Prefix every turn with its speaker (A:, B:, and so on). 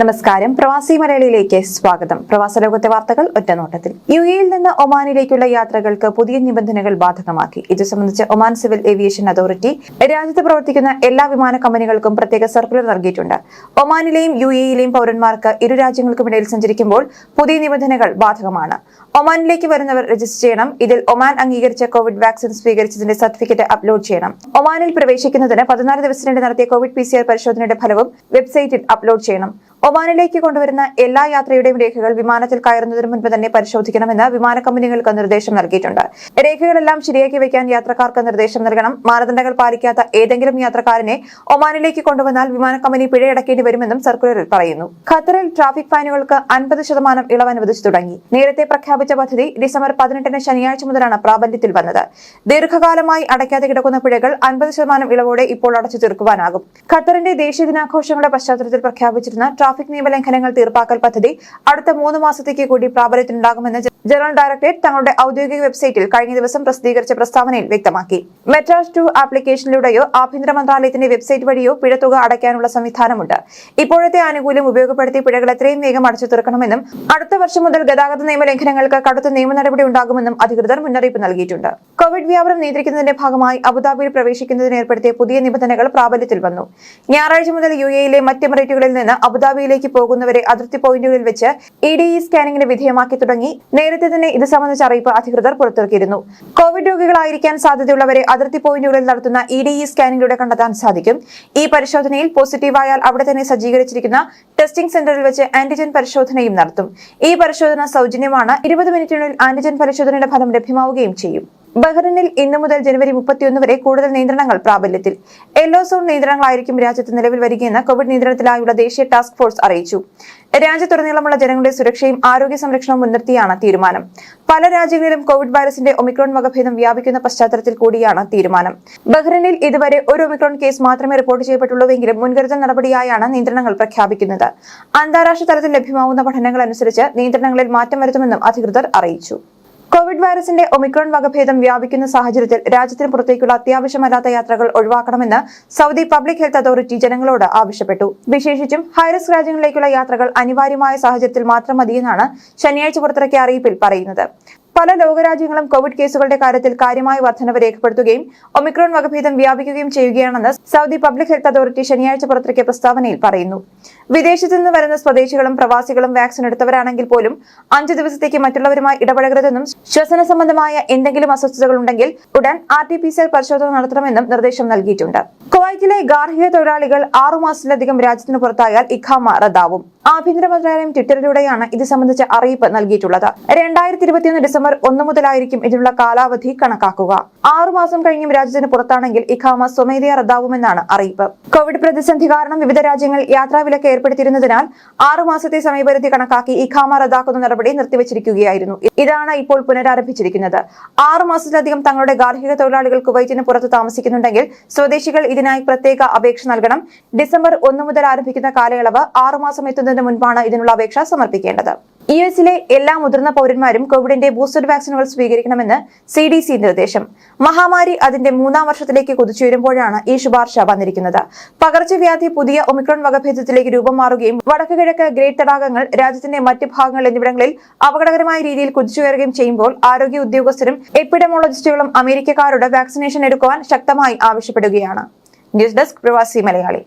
A: നമസ്കാരം. പ്രവാസി മലയാളിയിലേക്ക് സ്വാഗതം. പ്രവാസ ലോകത്തെ വാർത്തകൾ ഒറ്റനോട്ടത്തിൽ. യു എയിൽ നിന്ന് ഒമാനിലേക്കുള്ള യാത്രകൾക്ക് പുതിയ നിബന്ധനകൾ ബാധകമാക്കി. ഇത് സംബന്ധിച്ച് ഒമാൻ സിവിൽ ഏവിയേഷൻ അതോറിറ്റി രാജ്യത്ത് പ്രവർത്തിക്കുന്ന എല്ലാ വിമാന കമ്പനികൾക്കും പ്രത്യേക സർക്കുലർ നൽകിയിട്ടുണ്ട്. ഒമാനിലെയും യു എയിലെയും പൗരന്മാർക്ക് ഇരു രാജ്യങ്ങൾക്കുമിടയിൽ സഞ്ചരിക്കുമ്പോൾ പുതിയ നിബന്ധനകൾ ബാധകമാണ്. ഒമാനിലേക്ക് വരുന്നവർ രജിസ്റ്റർ ചെയ്യണം. ഇതിൽ ഒമാൻ അംഗീകരിച്ച കോവിഡ് വാക്സിൻ സ്വീകരിച്ചതിന്റെ സർട്ടിഫിക്കറ്റ് അപ്ലോഡ് ചെയ്യണം. ഒമാനിൽ പ്രവേശിക്കുന്നതിന് പതിനാല് ദിവസത്തിനിടെ നടത്തിയ കോവിഡ് പി പരിശോധനയുടെ ഫലവും വെബ്സൈറ്റിൽ അപ്ലോഡ് ചെയ്യണം. ഒമാനിലേക്ക് കൊണ്ടുവരുന്ന എല്ലാ യാത്രയുടെയും രേഖകൾ വിമാനത്തിൽ കയറുന്നതിന് മുൻപ് തന്നെ പരിശോധിക്കണമെന്ന് വിമാന കമ്പനികൾക്ക് നിർദ്ദേശം നൽകിയിട്ടുണ്ട്. രേഖകളെല്ലാം ശരിയാക്കി വയ്ക്കാൻ യാത്രക്കാർക്ക് നിർദ്ദേശം നൽകണം. മാനദണ്ഡങ്ങൾ പാലിക്കാത്ത ഏതെങ്കിലും യാത്രക്കാരനെ ഒമാനിലേക്ക് കൊണ്ടുവന്നാൽ വിമാന കമ്പനി പിഴയടക്കേണ്ടി വരുമെന്നും സർക്കുലറിൽ പറയുന്നു. ഖത്തറിൽ ട്രാഫിക് ഫൈനുകൾക്ക് അൻപത് ശതമാനം ഇളവ് അനുവദിച്ചു തുടങ്ങി. നേരത്തെ പ്രഖ്യാപിച്ച പദ്ധതി ഡിസംബർ പതിനെട്ടിന് ശനിയാഴ്ച മുതലാണ് പ്രാബല്യത്തിൽ വന്നത്. ദീർഘകാലമായി അടയ്ക്കാതെ കിടക്കുന്ന പിഴകൾ അൻപത് ശതമാനം ഇളവോടെ ഇപ്പോൾ അടച്ചു തീർക്കുവാനാകും. ഖത്തറിന്റെ ദേശീയ ദിനാഘോഷങ്ങളുടെ പശ്ചാത്തലത്തിൽ പ്രഖ്യാപിച്ചിരുന്ന ട്രാഫിക് നിയമലംഘനങ്ങൾ തീർപ്പാക്കൽ പദ്ധതി അടുത്ത മൂന്ന് മാസത്തേക്ക് കൂടി പ്രാബല്യത്തിലുണ്ടാകുമെന്ന് ജ- ജനറൽ ഡയറക്ടറേറ്റ് തങ്ങളുടെ ഔദ്യോഗിക വെബ്സൈറ്റിൽ കഴിഞ്ഞ ദിവസം പ്രസിദ്ധീകരിച്ച പ്രസ്താവനയിൽ വ്യക്തമാക്കി. മെട്രാസ് ടു ആപ്ലിക്കേഷനിലൂടെയോ ആഭ്യന്തര മന്ത്രാലയത്തിന്റെ വെബ്സൈറ്റ് വഴിയോ പിഴത്തുക അടയ്ക്കാനുള്ള സംവിധാനമുണ്ട്. ഇപ്പോഴത്തെ ആനുകൂല്യം ഉപയോഗപ്പെടുത്തി പിഴകൾ എത്രയും വേഗം അടച്ചു തീർക്കണമെന്നും അടുത്ത വർഷം മുതൽ ഗതാഗത നിയമ ലംഘനങ്ങൾക്ക് കടുത്ത നിയമ നടപടി ഉണ്ടാകുമെന്നും അധികൃതർ മുന്നറിയിപ്പ് നൽകിയിട്ടുണ്ട്. കോവിഡ് വ്യാപനം നിയന്ത്രിക്കുന്നതിന്റെ ഭാഗമായി അബുദാബിയിൽ പ്രവേശിക്കുന്നതിന് ഏർപ്പെടുത്തിയ പുതിയ നിബന്ധനകൾ പ്രാബല്യത്തിൽ വന്നു. ഞായറാഴ്ച മുതൽ യു എയിലെ മറ്റ് എമിറേറ്റുകളിൽ നിന്ന് അബുദാബിയിലേക്ക് പോകുന്നവരെ അതിർത്തി പോയിന്റുകളിൽ വെച്ച് ഇ ഡി ഇ സ്കാനിംഗിന് വിധേയമാക്കി തുടങ്ങി. നേരത്തെ തന്നെ ഇത് സംബന്ധിച്ച അറിയിപ്പ് അധികൃതർ പുറത്തിറക്കിയിരുന്നു. കോവിഡ് രോഗികളായിരിക്കാൻ സാധ്യതയുള്ളവരെ അതിർത്തി പോയിന്റുകളിൽ നടത്തുന്ന ഇ ഡി ഇ സ്കാനിംഗിലൂടെ കണ്ടെത്താൻ സാധിക്കും. ഈ പരിശോധനയിൽ പോസിറ്റീവായാൽ അവിടെ തന്നെ സജ്ജീകരിച്ചിരിക്കുന്ന ടെസ്റ്റിംഗ് സെന്ററിൽ വെച്ച് ആന്റിജൻ പരിശോധനയും നടത്തും. ഈ പരിശോധന സൗജന്യമാണ്. ഇരുപത് മിനിറ്റിനുള്ളിൽ ആന്റിജൻ പരിശോധനയുടെ ഫലം ലഭ്യമാവുകയും ചെയ്യും. ബഹ്റിനിൽ ഇന്നു മുതൽ ജനുവരി മുപ്പത്തിയൊന്ന് വരെ കൂടുതൽ നിയന്ത്രണങ്ങൾ പ്രാബല്യത്തിൽ. യെല്ലോ സോൺ നിയന്ത്രണങ്ങളായിരിക്കും രാജ്യത്ത് നിലവിൽ വരികയെന്ന് കോവിഡ് നിയന്ത്രണത്തിലായുള്ള ദേശീയ ടാസ്ക് ഫോഴ്സ് അറിയിച്ചു. രാജ്യത്തുടനീളമുള്ള ജനങ്ങളുടെ സുരക്ഷയും ആരോഗ്യ സംരക്ഷണവും മുൻനിർത്തിയാണ് തീരുമാനം. പല രാജ്യങ്ങളിലും കോവിഡ് വൈറസിന്റെ ഒമിക്രോൺ വകഭേദം വ്യാപിക്കുന്ന പശ്ചാത്തലത്തിൽ കൂടിയാണ് തീരുമാനം. ബഹ്റിനിൽ ഇതുവരെ ഒരു ഒമിക്രോൺ കേസ് മാത്രമേ റിപ്പോർട്ട് ചെയ്യപ്പെട്ടുള്ളൂവെങ്കിലും മുൻകരുതൽ നടപടിയായാണ് നിയന്ത്രണങ്ങൾ പ്രഖ്യാപിക്കുന്നത്. അന്താരാഷ്ട്ര തലത്തിൽ ലഭ്യമാവുന്ന പഠനങ്ങൾ അനുസരിച്ച് നിയന്ത്രണങ്ങളിൽ മാറ്റം വരുത്തുമെന്നും അധികൃതർ അറിയിച്ചു. കോവിഡ് വൈറസിന്റെ ഒമിക്രോൺ വകഭേദം വ്യാപിക്കുന്ന സാഹചര്യത്തിൽ രാജ്യത്തിന് പുറത്തേക്കുള്ള അത്യാവശ്യമല്ലാത്ത യാത്രകൾ ഒഴിവാക്കണമെന്ന് സൗദി പബ്ലിക് ഹെൽത്ത് അതോറിറ്റി ജനങ്ങളോട് ആവശ്യപ്പെട്ടു. വിശേഷിച്ചും ഹൈറിസ്ക് രാജ്യങ്ങളിലേക്കുള്ള യാത്രകൾ അനിവാര്യമായ സാഹചര്യത്തിൽ മാത്രം മതിയെന്നാണ് ശനിയാഴ്ച പുറത്തിറക്കിയ അറിയിപ്പിൽ പറയുന്നത്. പല ലോകരാജ്യങ്ങളും കോവിഡ് കേസുകളുടെ കാര്യത്തിൽ കാര്യമായ വർധനവ് രേഖപ്പെടുത്തുകയും ഒമിക്രോൺ വകഭേദം വ്യാപിക്കുകയും ചെയ്യുകയാണെന്ന് സൗദി പബ്ലിക് ഹെൽത്ത് അതോറിറ്റി ശനിയാഴ്ച പുറത്തിറക്കിയ പ്രസ്താവനയിൽ പറയുന്നു. വിദേശത്തു നിന്ന് വരുന്ന സ്വദേശികളും പ്രവാസികളും വാക്സിൻ എടുത്തവരാണെങ്കിൽ പോലും അഞ്ചു ദിവസത്തേക്ക് മറ്റുള്ളവരുമായി ഇടപഴകരുതെന്നും ശ്വസന സംബന്ധമായ എന്തെങ്കിലും അസ്വസ്ഥതകൾ ഉണ്ടെങ്കിൽ ഉടൻ R T P C R പരിശോധന നടത്തണമെന്നും നിർദ്ദേശം നൽകിയിട്ടുണ്ട്. കുവൈറ്റിലെ ഗാർഹിക തൊഴിലാളികൾ ആറുമാസത്തിലധികം രാജ്യത്തിന് പുറത്തായാൽ ഇഖാമ റദ്ദാവും. ആഭ്യന്തര മന്ത്രാലയം ട്വിറ്ററിലൂടെയാണ് ഇത് സംബന്ധിച്ച അറിയിപ്പ് നൽകിയിട്ടുള്ളത്. രണ്ടായിരത്തി ഇരുപത്തിയൊന്ന് ഡിസംബർ ഒന്ന് മുതലായിരിക്കും ഇതിനുള്ള കാലാവധി കണക്കാക്കുക. ആറുമാസം കഴിഞ്ഞും രാജ്യത്തിന് പുറത്താണെങ്കിൽ ഇഖാമ സ്വമേധയാ റദ്ദാവുമെന്നാണ് അറിയിപ്പ്. കോവിഡ് പ്രതിസന്ധി കാരണം വിവിധ രാജ്യങ്ങൾ യാത്രാവിലക്ക് ഏർപ്പെടുത്തിയിരുന്നതിനാൽ ആറുമാസത്തെ സമയപരിധി കണക്കാക്കി ഇഖാമ റദ്ദാക്കുന്ന നടപടി നിർത്തിവച്ചിരിക്കുകയായിരുന്നു. ഇതാണ് ഇപ്പോൾ പുനരാരംഭിച്ചിരിക്കുന്നത്. ആറുമാസത്തിലധികം തങ്ങളുടെ ഗാർഹിക തൊഴിലാളികൾ കുവൈറ്റിന് പുറത്ത് താമസിക്കുന്നുണ്ടെങ്കിൽ സ്വദേശികൾ ഇതിനായി പ്രത്യേക അപേക്ഷ നൽകണം. ഡിസംബർ ഒന്ന് മുതൽ ആരംഭിക്കുന്ന കാലയളവ് ആറുമാസം എത്തുന്നതിന് മുൻപാണ് ഇതിനുള്ള അപേക്ഷ സമർപ്പിക്കേണ്ടത്. യു എസിലെ എല്ലാ മുതിർന്ന പൗരന്മാരും കോവിഡിന്റെ ബൂസ്റ്റർ വാക്സിനുകൾ സ്വീകരിക്കണമെന്ന് സി ഡി സി നിർദ്ദേശം. മഹാമാരി അതിന്റെ മൂന്നാം വർഷത്തിലേക്ക് കുതിച്ചുയരുമ്പോഴാണ് ഈ ശുപാർശ വന്നിരിക്കുന്നത്. പകർച്ചവ്യാധി പുതിയ ഒമിക്രോൺ വകഭേദത്തിലേക്ക് രൂപം മാറുകയും വടക്ക് കിഴക്ക് ഗ്രേറ്റ് തടാകങ്ങൾ രാജ്യത്തിന്റെ മറ്റ് ഭാഗങ്ങൾ എന്നിവിടങ്ങളിൽ അപകടകരമായ രീതിയിൽ കുതിച്ചുയരുകയും ചെയ്യുമ്പോൾ ആരോഗ്യ ഉദ്യോഗസ്ഥരും എപ്പിഡമോളജിസ്റ്റുകളും അമേരിക്കക്കാരോട് വാക്സിനേഷൻ എടുക്കുവാൻ ശക്തമായി ആവശ്യപ്പെടുകയാണ്. ന്യൂസ് ഡെസ്ക് പ്രവാസി മലയാളി.